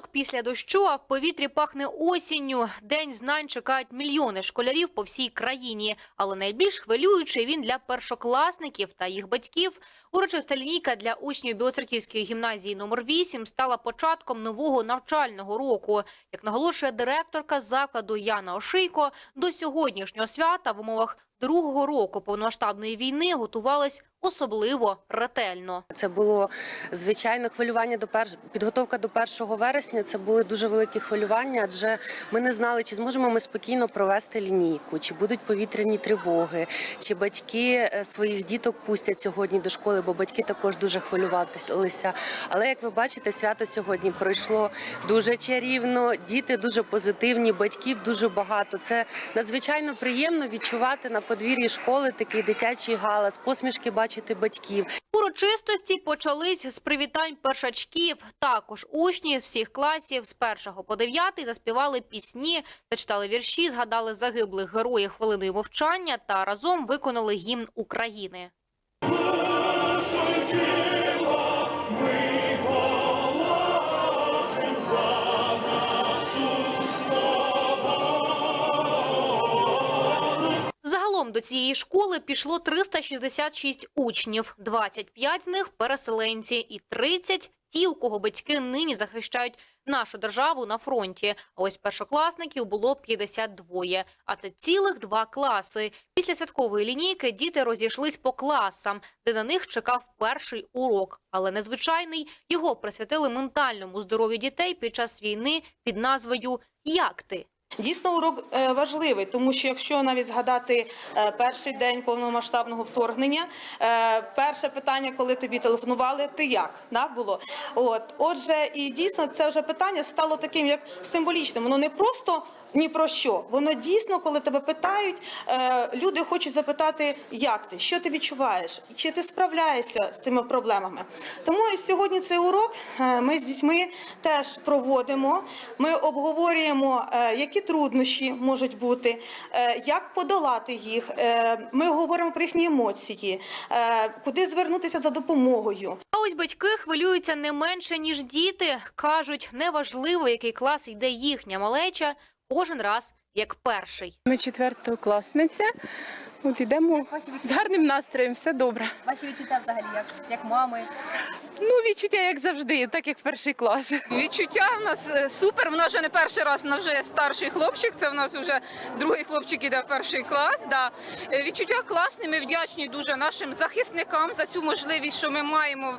Ранок після дощу, а в повітрі пахне осінню. День знань чекають мільйони школярів по всій країні. Але найбільш хвилюючий він для першокласників та їх батьків. Урочиста лінійка для учнів Білоцерківської гімназії номер 8 стала початком нового навчального року. Як наголошує директорка закладу Яна Ошийко, до сьогоднішнього свята в умовах другого року повномасштабної війни готувались особливо ретельно. Це було звичайно хвилювання до перш... підготовка до 1 вересня. Це були дуже великі хвилювання, адже ми не знали, чи зможемо ми спокійно провести лінійку, чи будуть повітряні тривоги, чи батьки е, своїх діток пустять сьогодні до школи, бо батьки також дуже хвилювалися. Але як ви бачите, свято сьогодні пройшло дуже чарівно. Діти дуже позитивні, батьків дуже багато. Це надзвичайно приємно відчувати на подвір'ї школи такий дитячий галас, посмішки бачити батьків. Урочистості почались з привітань першачків. Також учні всіх класів з першого по дев'ятий заспівали пісні, зачитали вірші, згадали загиблих героїв хвилиною мовчання та разом виконали гімн України. До цієї школи пішло 366 учнів, 25 з них переселенці і 30 – ті, у кого батьки нині захищають нашу державу на фронті. А ось першокласників було 52, а це цілих два класи. Після святкової лінійки діти розійшлись по класам, де на них чекав перший урок. Але незвичайний його присвятили ментальному здоров'ю дітей під час війни під назвою «Як ти?». Дійсно, урок е, важливий, тому що якщо навіть згадати е, перший день повномасштабного вторгнення, е, перше питання, коли тобі телефонували, ти як да, було? От отже, і дійсно це вже питання стало таким як символічним. Воно не просто. Ні про що. Воно дійсно, коли тебе питають, е, люди хочуть запитати, як ти, що ти відчуваєш, чи ти справляєшся з тими проблемами. Тому сьогодні цей урок е, ми з дітьми теж проводимо. Ми обговорюємо, е, які труднощі можуть бути, як подолати їх. Ми говоримо про їхні емоції, куди звернутися за допомогою. А ось батьки хвилюються не менше, ніж діти. Кажуть, неважливо, який клас йде їхня малеча, кожен раз як перший. Ми четвертокласниця. От йдемо з гарним настроєм, все добре. Ваші відчуття взагалі як, як мами? Ну, відчуття, як завжди, так як в перший клас. Відчуття в нас е, супер. Вона вже не перший раз, вона вже старший хлопчик. Це в нас вже другий хлопчик іде в перший клас. Да. Е, Відчуття класні. Ми вдячні дуже нашим захисникам за цю можливість, що ми маємо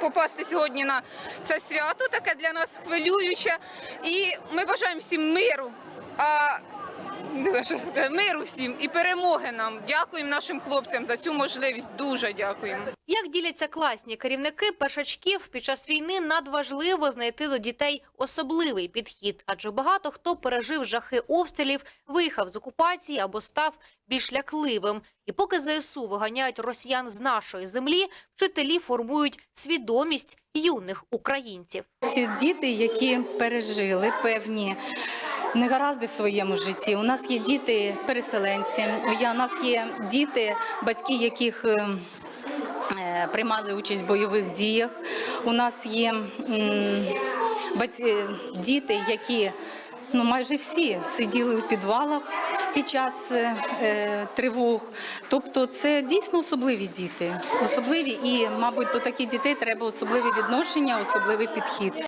попасти сьогодні на це свято. Таке для нас хвилююче. І ми бажаємо всім миру. А не знаю, що сказати, миру всім і перемоги нам. Дякуємо нашим хлопцям за цю можливість. Дуже дякуємо. Як діляться класні керівники першачків під час війни надважливо знайти до дітей особливий підхід, адже багато хто пережив жахи обстрілів, виїхав з окупації або став більш лякливим. І поки ЗСУ виганяють росіян з нашої землі, вчителі формують свідомість юних українців. Ці діти, які пережили певні негаразди в своєму житті. У нас є діти переселенці. У нас є діти, батьки яких е, е, приймали участь в бойових діях. У нас є м, діти, які ну майже всі сиділи у підвалах під час е, е, тривог. Тобто, це дійсно особливі діти, особливі, і, мабуть, до таких дітей треба особливе відношення, особливий підхід.